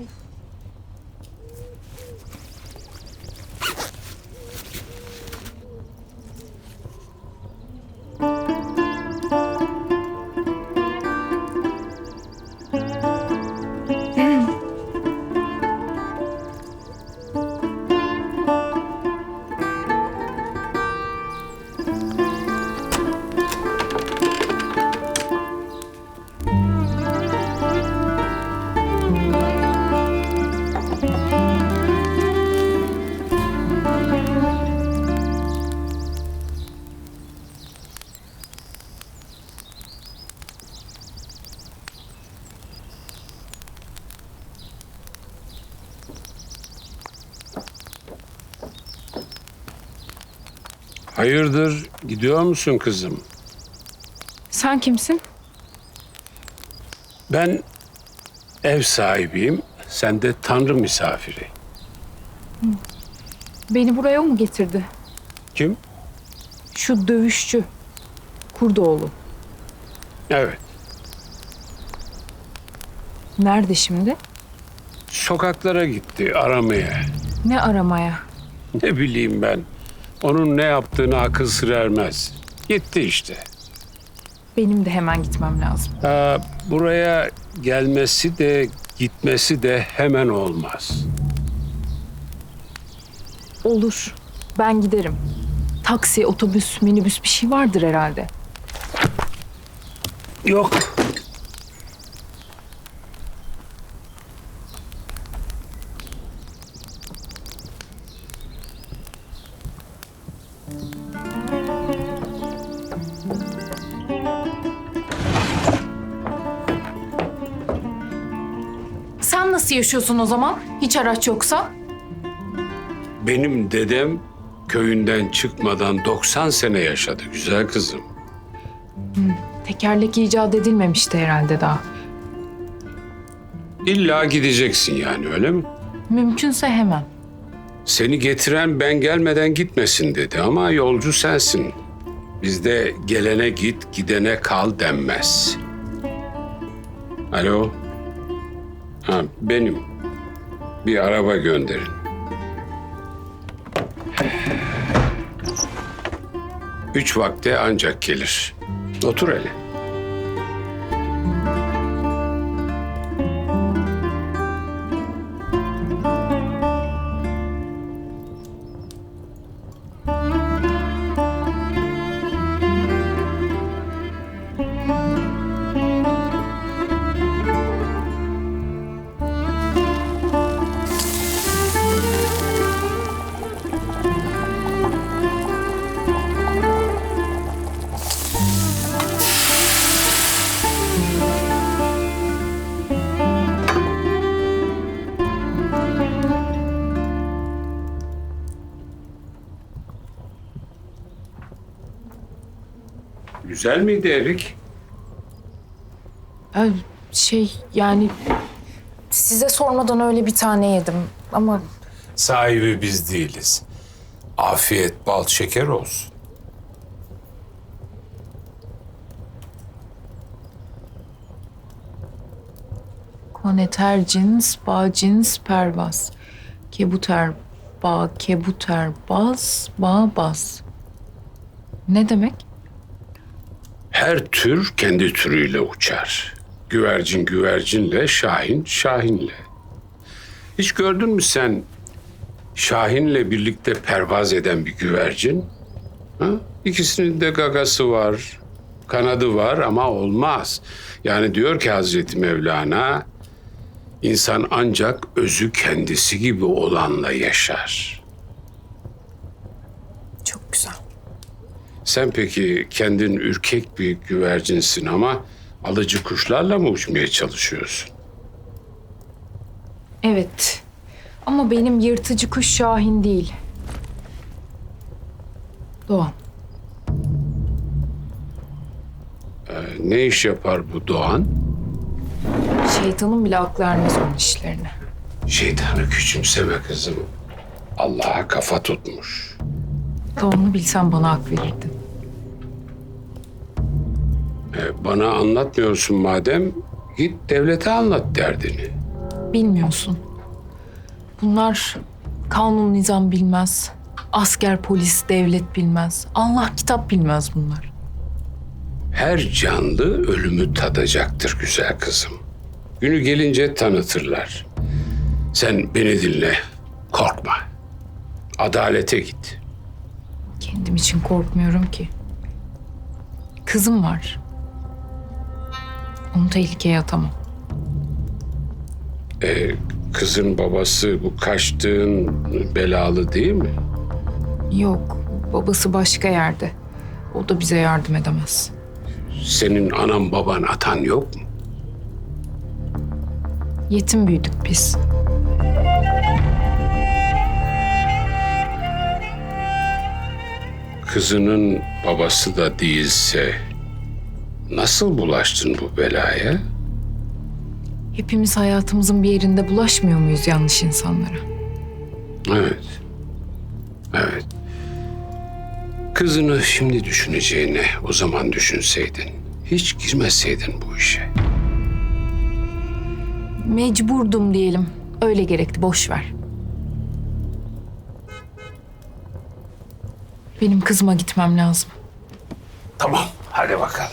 Uf. Hayırdır, gidiyor musun kızım? Sen kimsin? Ben ev sahibiyim, sen de tanrı misafiri. Beni buraya o mu getirdi? Kim? Şu dövüşçü. Kurdoğlu. Evet, Nerede şimdi? sokaklara gitti aramaya. Ne aramaya? Ne bileyim ben, onun ne yaptığını akıl sır ermez. Gitti işte. Benim de hemen gitmem lazım. Ha, buraya gelmesi de gitmesi de hemen olmaz. Olur. Ben giderim. Taksi, otobüs, minibüs bir şey vardır herhalde. Yok. Nasıl yaşıyorsun o zaman? Hiç araç yoksa? Benim dedem köyünden çıkmadan 90 sene yaşadı güzel kızım. Tekerlek icat edilmemişti herhalde daha. İlla gideceksin yani öyle mi? Mümkünse hemen. Seni getiren ben gelmeden gitmesin dedi ama yolcu sensin. Bizde gelene git, gidene kal denmez. Alo? Ha, benim. Bir araba gönderin. Üç vakte ancak gelir. Otur hele. Güzel miydi Erik? Ay, şey yani size sormadan öyle bir tane yedim ama Sahibi biz değiliz. Afiyet bal şeker olsun. Koneter cins, bağ cins, pervaz. Kebuter, bağ, kebuter, baz, bağ, baz. Ne demek? Her tür kendi türüyle uçar. Güvercin güvercinle, şahin şahinle. Hiç gördün mü sen şahinle birlikte pervaz eden bir güvercin? Ha? İkisinin de gagası var, kanadı var ama olmaz. Yani diyor ki Hazreti Mevlana, insan ancak özü kendisi gibi olanla yaşar. Çok güzel. Sen peki kendin ürkek bir güvercinsin ama alıcı kuşlarla mı uçmaya çalışıyorsun? Evet. Ama benim yırtıcı kuş Şahin değil. Doğan. Ne iş yapar bu Doğan? Şeytanın bile aklı ermez onun işlerine. Şeytanı küçümseme kızım. Allah'a kafa tutmuş. Doğan'ı bilsem bana hak verirdin. E, bana anlatmıyorsun madem, git devlete anlat derdini. Bilmiyorsun. Bunlar kanun nizam bilmez. Asker, polis, devlet bilmez. Allah kitap bilmez bunlar. Her canlı ölümü tadacaktır güzel kızım. Günü gelince tanıtırlar. Sen beni dinle, korkma. Adalete git. Kendim için korkmuyorum ki. Kızım var. Onu tehlikeye atamam. Ee, kızın babası bu kaçtığın belalı değil mi? Yok, babası başka yerde. O da bize yardım edemez. Senin anan baban atan yok mu? Yetim büyüdük biz. Kızının babası da değilse nasıl bulaştın bu belaya? Hepimiz hayatımızın bir yerinde bulaşmıyor muyuz yanlış insanlara? Evet. Evet. Kızını şimdi düşüneceğine o zaman düşünseydin. Hiç girmeseydin bu işe. Mecburdum diyelim. Öyle gerekti, boş ver. Benim kızıma gitmem lazım. Tamam, hadi bakalım.